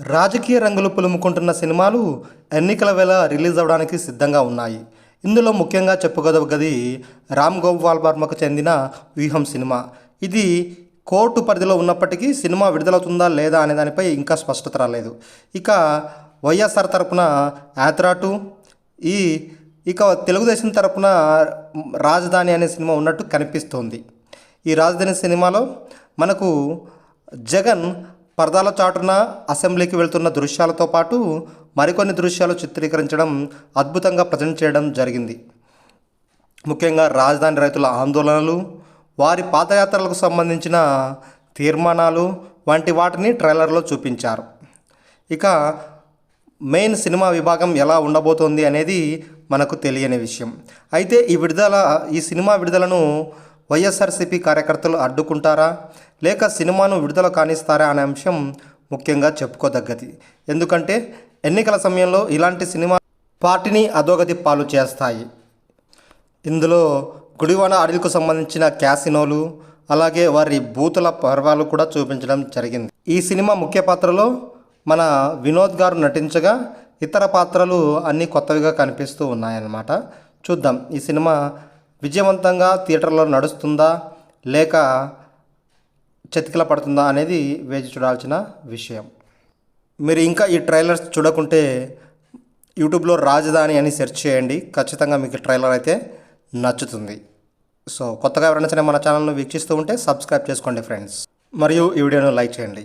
రాజకీయ రంగులు పులుముకుంటున్న సినిమాలు ఎన్నికల వేళ రిలీజ్ అవ్వడానికి సిద్ధంగా ఉన్నాయి. ఇందులో ముఖ్యంగా చెప్పుకోదగ్గది రామ్ గోపాల్ వర్మకు చెందిన వ్యూహం సినిమా. ఇది కోర్టు పరిధిలో ఉన్నప్పటికీ సినిమా విడుదలవుతుందా లేదా అనే దానిపై ఇంకా స్పష్టత రాలేదు. ఇక వైఎస్ఆర్ తరపున యాత్రాటు ఈ ఇక తెలుగుదేశం తరపున రాజధాని అనే సినిమా ఉన్నట్టు కనిపిస్తోంది. ఈ రాజధాని సినిమాలో మనకు జగన్ పరదాల చాటున అసెంబ్లీకి వెళ్తున్న దృశ్యాలతో పాటు మరికొన్ని దృశ్యాలు చిత్రీకరించడం అద్భుతంగా ప్రజెంట్ చేయడం జరిగింది. ముఖ్యంగా రాజధాని రైతుల ఆందోళనలు వారి పాదయాత్రలకు సంబంధించిన తీర్మానాలు వంటి వాటిని ట్రైలర్లో చూపించారు. ఇక మెయిన్ సినిమా విభాగం ఎలా ఉండబోతోంది అనేది మనకు తెలియని విషయం. అయితే ఈ విడుదల ఈ సినిమా విడుదలను వైఎస్ఆర్సీపీ కార్యకర్తలు అడ్డుకుంటారా? లేక సినిమాను విడుదల కానిస్తారా అనే అంశం ముఖ్యంగా చెప్పుకోదగ్గది. ఎందుకంటే ఎన్నికల సమయంలో ఇలాంటి సినిమా పార్టీని అధోగతి పాలు చేస్తాయి. ఇందులో గుడివాడ అడవికు సంబంధించిన క్యాసినోలు అలాగే వారి బూతుల పర్వాలు కూడా చూపించడం జరిగింది. ఈ సినిమా ముఖ్య పాత్రలో మన వినోద్ గారు నటించగా ఇతర పాత్రలు అన్నీ కొత్తవిగా కనిపిస్తూ ఉన్నాయన్నమాట. చూద్దాం ఈ సినిమా విజయవంతంగా థియేటర్లో నడుస్తుందా? లేక చతికిల పడుతుందా అనేది వేచి చూడాల్సిన విషయం. మీరు ఇంకా ఈ ట్రైలర్స్ చూడకుంటే యూట్యూబ్లో రాజధాని అని సెర్చ్ చేయండి. ఖచ్చితంగా మీకు ట్రైలర్ అయితే నచ్చుతుంది. సో కొత్తగా ఎవరైనా సరే మన ఛానల్ను వీక్షిస్తూ ఉంటే సబ్స్క్రైబ్ చేసుకోండి ఫ్రెండ్స్. మరియు ఈ వీడియోను లైక్ చేయండి.